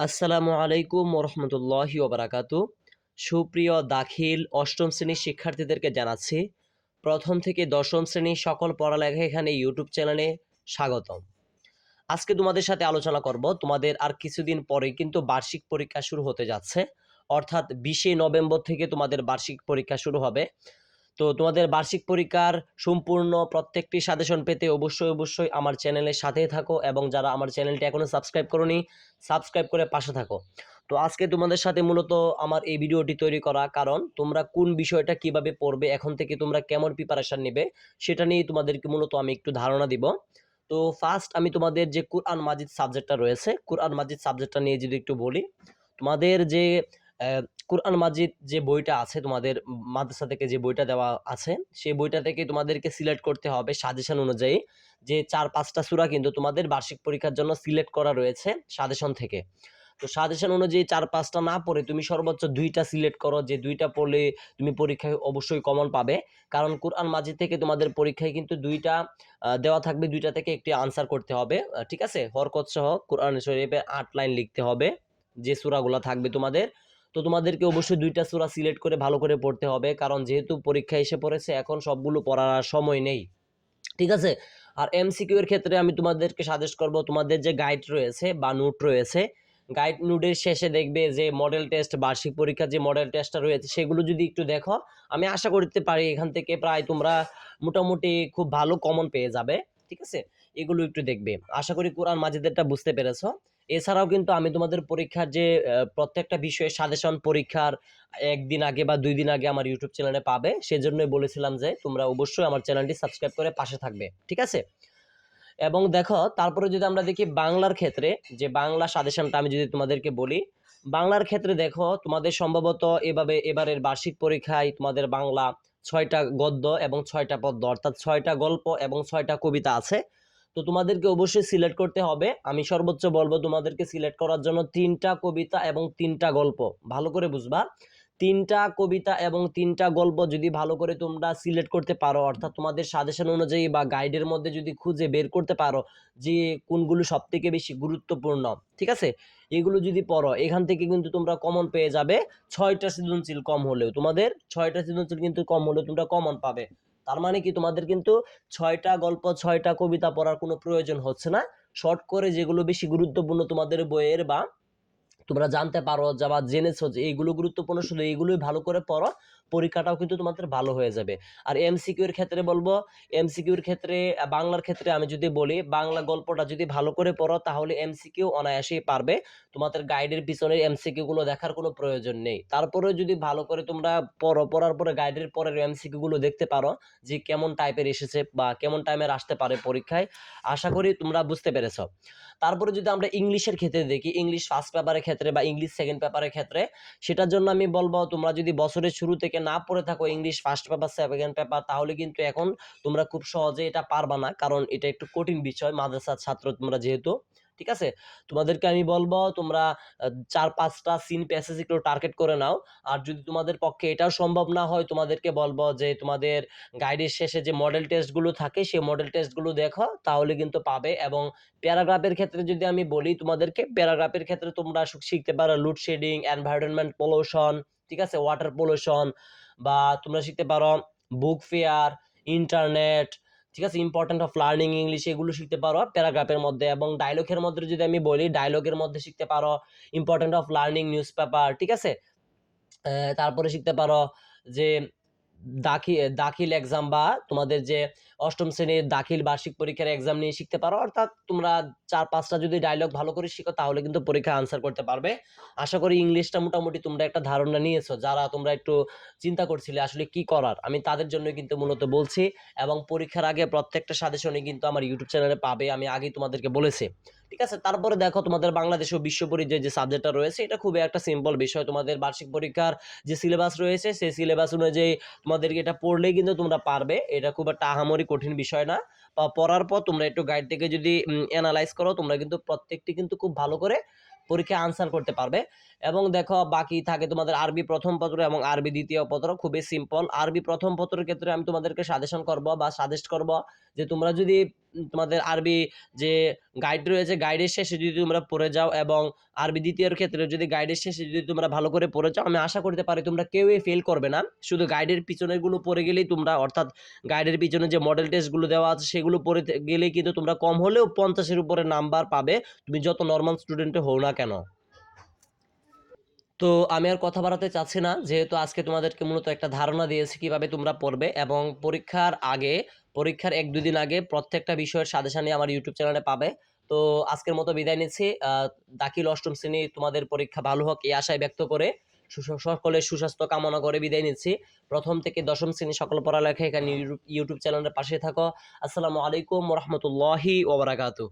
আসসালামু আলাইকুম রহমতুল্লাহি ওবরাকাতু। সুপ্রিয় দাখিল অষ্টম শ্রেণির শিক্ষার্থীদেরকে জানাচ্ছি, প্রথম থেকে দশম শ্রেণির সকল পড়ালেখা এখানে ইউটিউব চ্যানেলে স্বাগতম। আজকে তোমাদের সাথে আলোচনা করব, তোমাদের আর কিছুদিন পরে কিন্তু বার্ষিক পরীক্ষা শুরু হতে যাচ্ছে, অর্থাৎ বিশে নভেম্বর থেকে তোমাদের বার্ষিক পরীক্ষা শুরু হবে। তো তোমাদের বার্ষিক পরীক্ষার সম্পূর্ণ প্রত্যেকটি সাজেশন পেতে অবশ্যই অবশ্যই আমার চ্যানেলের সাথেই থাকো এবং যারা আমার চ্যানেলটি এখনও সাবস্ক্রাইব করোনি, সাবস্ক্রাইব করে পাশে থাকো। তো আজকে তোমাদের সাথে মূলত আমার এই ভিডিওটি তৈরি করা, কারণ তোমরা কোন বিষয়টা কীভাবে পড়বে, এখন থেকে তোমরা কেমন প্রিপারেশন নেবে, সেটা নিয়ে তোমাদেরকে মূলত আমি একটু ধারণা দিব। তো ফার্স্ট আমি তোমাদের যে কুরআন মাজিদ সাবজেক্টটা রয়েছে, কুরআন মাজিদ সাবজেক্টটা নিয়ে যদি একটু বলি, তোমাদের যে কুরআন মাজিদ যে বইটা আছে তোমাদের মাদ্রাসা থেকে যে বইটা দেওয়া আছে, সেই বইটা থেকে তোমাদেরকে সিলেক্ট করতে হবে সাজেশন অনুযায়ী যে চার, পাঁচটা সুরা কিন্তু তোমাদের বার্ষিক পরীক্ষার জন্য সিলেক্ট করা রয়েছে সাজেশন থেকে। তো সাজেশন অনুযায়ী চার, পাঁচটা না পড়ে তুমি সর্বোচ্চ দুইটা সিলেক্ট করো, যে দুইটা পড়লে তুমি পরীক্ষায় অবশ্যই কমন পাবে। কারণ কোরআন মাজিদ থেকে তোমাদের পরীক্ষায় কিন্তু দুইটা দেওয়া থাকবে, দুইটা থেকে একটি আনসার করতে হবে ঠিক আছে? হরকত সহ কোরআন শরীফে আট লাইন লিখতে হবে, যে সূরাগুলো থাকবে তোমাদের। তো তোমাদেরকে অবশ্যই দুইটা সূরা সিলেক্ট করে ভালো করে পড়তে হবে। কারণ যেহেতু পরীক্ষা এসে পড়েছে, এখন সবগুলো পড়ার আর সময় নেই। ঠিক আছে? আর এমসিকিউ এর ক্ষেত্রে আমি তোমাদেরকে সাজেস্ট করব, তোমাদের যে গাইড রয়েছে বা নোট রয়েছে গাইড নোটের শেষে দেখবে যে মডেল টেস্ট বার্ষিক পরীক্ষার যে মডেল টেস্টটা রয়েছে, সেগুলো যদি একটু দেখো, আমি আশা করতে পারি এখান থেকে প্রায় তোমরা মোটামুটি খুব ভালো কমন পেয়ে যাবে। ঠিক আছে? এগুলো একটু দেখবে। আশা করি কোরআন মাজিদেরটা বুঝতে পেরেছ। এছাড়াও কিন্তু আমি তোমাদের পরীক্ষার যে প্রত্যেকটা বিষয়ে সাজেশন পরীক্ষার একদিন আগে বা দুই দিন আগে আমার ইউটিউব চ্যানেলে পাবে। সেজন্যই বলেছিলাম যে, তোমরা অবশ্যই আমার চ্যানেলটি সাবস্ক্রাইব করে পাশে থাকবে। ঠিক আছে? এবং দেখো, তারপরে যদি আমরা দেখি বাংলার ক্ষেত্রে, যে বাংলা সাজেশনটা আমি যদি তোমাদেরকে বলি, বাংলার ক্ষেত্রে দেখো, তোমাদের সম্ভবত এভাবে এবারের বার্ষিক পরীক্ষায় তোমাদের বাংলা ছয়টা গদ্য এবং ছয়টা পদ্য, অর্থাৎ ছয়টা গল্প এবং ছয়টা কবিতা আছে। তো তোমাদেরকে অবশ্যই সিলেক্ট করতে হবে। আমি সর্বোচ্চ বলব তোমাদেরকে সিলেক্ট করার জন্য তিনটা কবিতা এবং তিনটা গল্প। ভালো করে বুঝবা। তিনটা কবিতা এবং তিনটা গল্প যদি ভালো করে তোমরা সিলেক্ট করতে পারো, অর্থাৎ তোমাদের সাজেশন অনুযায়ী বা গাইডের মধ্যে যদি খুঁজে বের করতে পারো যে কোনগুলো সব থেকে বেশি গুরুত্বপূর্ণ, ঠিক আছে? এগুলো যদি পড়ো, এখান থেকে কিন্তু তোমরা কমন পেয়ে যাবে। ছয়টা সৃজনশীল কম হলেও তোমাদের, ছয়টা সৃজনশীল কিন্তু কম হলেও তোমরা কমন পাবে। তার মানে কি তোমাদের কিন্তু ছয়টা গল্প, ছয়টা কবিতা পড়ার কোনো প্রয়োজন হচ্ছে না। শর্ট করে যেগুলো বেশি গুরুত্বপূর্ণ তোমাদের বইয়ের বা তোমরা জানতে পারো যা বা জেনেছো যে এইগুলো গুরুত্বপূর্ণ, শুধু এইগুলোই ভালো করে পড়ো। পরীক্ষাটাও কিন্তু তোমাদের ভালো হয়ে যাবে। আর এমসিকিউ এর ক্ষেত্রে বলব এমসিকিউ এর ক্ষেত্রে, বাংলার ক্ষেত্রে আমি যদি বলি, বাংলা গল্পটা যদি ভালো করে পড়ো, তাহলে এমসিকিউ অনায়াসেই পারবে। তোমাদের গাইডের পিছনে এমসিকিউ গুলো দেখার কোনো প্রয়োজন নেই। তারপরে যদি ভালো করে তোমরা পড়ো, পড়ার পরে গাইডের পরের এমসিকিউ গুলো দেখতে পারো, যে কেমন টাইপের এসেছে বা কেমন টাইমের আসতে পারে পরীক্ষায়, আশা করি তোমরা বুঝতে পেরেছ। তারপরে যদি আমরা ইংলিশের ক্ষেত্রে দেখি, ইংলিশ ফার্স্ট পেপারের ক্ষেত্রে বা ইংলিশ সেকেন্ড পেপারের ক্ষেত্রে, সেটার জন্য আমি বলব, তোমরা যদি বছরের শুরু থেকে না পড়ে থাকো English first paper second paper তাহলে কিন্তু এখন তোমরা খুব সহজে এটা পারবা না। কারণ এটা একটু কঠিন বিষয়, মাদ্রাসার ছাত্র তোমরা যেহেতু, ঠিক আছে? তোমাদেরকে আমি বলব, তোমরা চার, পাঁচটা সিন প্যাসেজ একটু টার্গেট করে নাও। আর যদি তোমাদের পক্ষে এটাও সম্ভব না হয়, তোমাদেরকে বলব যে তোমাদের গাইডের শেষে যে মডেল টেস্টগুলো থাকে, সেই মডেল টেস্টগুলো দেখো, তাহলে কিন্তু পাবে। এবং প্যারাগ্রাফের ক্ষেত্রে যদি আমি বলি তোমাদেরকে প্যারাগ্রাফের ক্ষেত্রে তোমরা শিখতে পারো লোডশেডিং এনভায়রনমেন্ট পলিউশন ঠিক আছে? ওয়াটার পলিউশন বা তোমরা শিখতে পারো বুক ফেয়ার ইন্টারনেট ঠিক আছে? ইম্পর্টেন্ট অফ লার্নিং ইংলিশ এগুলো শিখতে পারো প্যারাগ্রাফের মধ্যে এবং ডায়লগের মধ্যে যদি আমি বলি ডায়লগের মধ্যে শিখতে পারো important of learning news paper ঠিক আছে? তারপরে শিখতে পারো যে দাখিল দাখিল এক্সাম বা তোমাদের যে অষ্টম শ্রেণির দাখিল বার্ষিক পরীক্ষার এক্সাম নিয়ে শিখতে পারো, অর্থাৎ তোমরা চার, পাঁচটা যদি ডায়লগ ভালো করে শিখো, তাহলে কিন্তু পরীক্ষা আনসার করতে পারবে। আশা করি ইংলিশটা মোটামুটি তোমরা একটা ধারণা নিয়েছো, যারা তোমরা একটু চিন্তা করছিলে আসলে কি করার, আমি তাদের জন্য কিন্তু মূলত বলছি। এবং পরীক্ষার আগে প্রত্যেকটা সাজেশনে কিন্তু আমার ইউটিউব চ্যানেলে পাবে, আমি আগেই তোমাদেরকে বলেছি। ঠিক আছে? তারপরে দেখো তোমাদের বাংলাদেশ ও বিশ্ব পরিচয় যে সাবজেক্টটা রয়েছে, এটা খুবই একটা সিম্পল বিষয়। তোমাদের বার্ষিক পরীক্ষার যে সিলেবাস রয়েছে, সেই সিলেবাস অনুযায়ী তোমাদেরকে এটা পড়লেই কিন্তু তোমরা পারবে। এটা খুব একটা আহামরি কঠিন বিষয় না। বা পড়ার পর তোমরা একটু গাইড থেকে যদি অ্যানালাইজ করো, তোমরা কিন্তু প্রত্যেকটি কিন্তু খুব ভালো করে পরীক্ষায় আনসার করতে পারবে। এবং দেখো, বাকি থাকে তোমাদের আরবি প্রথম পত্র এবং আরবি দ্বিতীয় পত্র, খুবই সিম্পল আরবি প্রথম পত্রের ক্ষেত্রে আমি তোমাদেরকে সাজেশন করব বা সাজেস্ট করব যে তোমরা যদি তোমাদের আরবি যে গাইড রয়েছে গাইডের শেষে যদি তোমরা পড়ে যাও এবং আরবি দ্বিতীয়র ক্ষেত্রে যদি গাইডের শেষে যদি তোমরা ভালো করে পড়ে যাও, আমি আশা করতে পারি তোমরা কেউই ফেল করবে না। শুধু গাইডের পিছনেরগুলো পড়ে গেলেই তোমরা, অর্থাৎ গাইডের পিছনে যে মডেল টেস্টগুলো দেওয়া আছে, সেগুলো পড়ে গেলেই কিন্তু তোমরা কম হলেও পঞ্চাশের উপরে নাম্বার পাবে। তুমি যত নর্মাল স্টুডেন্টে হও না কেন। তো আমি আর কথা বাড়াতে চাচ্ছি না। যেহেতু আজকে তোমাদেরকে মূলত একটা ধারণা দিয়েছি কীভাবে তোমরা পড়বে এবং পরীক্ষার আগে, পরীক্ষার এক দুই দিন আগে প্রত্যেকটা বিষয়ের সাজেশানই আমার ইউটিউব চ্যানেলে পাবে। তো আজকের মতো বিদায় নিচ্ছি। দাখিল অষ্টম শ্রেণি তোমাদের পরীক্ষা ভালো হোক এই আশায় ব্যক্ত করে সকলের সুস্বাস্থ্য কামনা করে বিদায় নিচ্ছি। প্রথম থেকে দশম শ্রেণি সকল পড়ালেখা এখানে ইউটিউব চ্যানেলের পাশে থাকো। আসসালামু আলাইকুম রহমতুল্লাহি ওবরাকাতু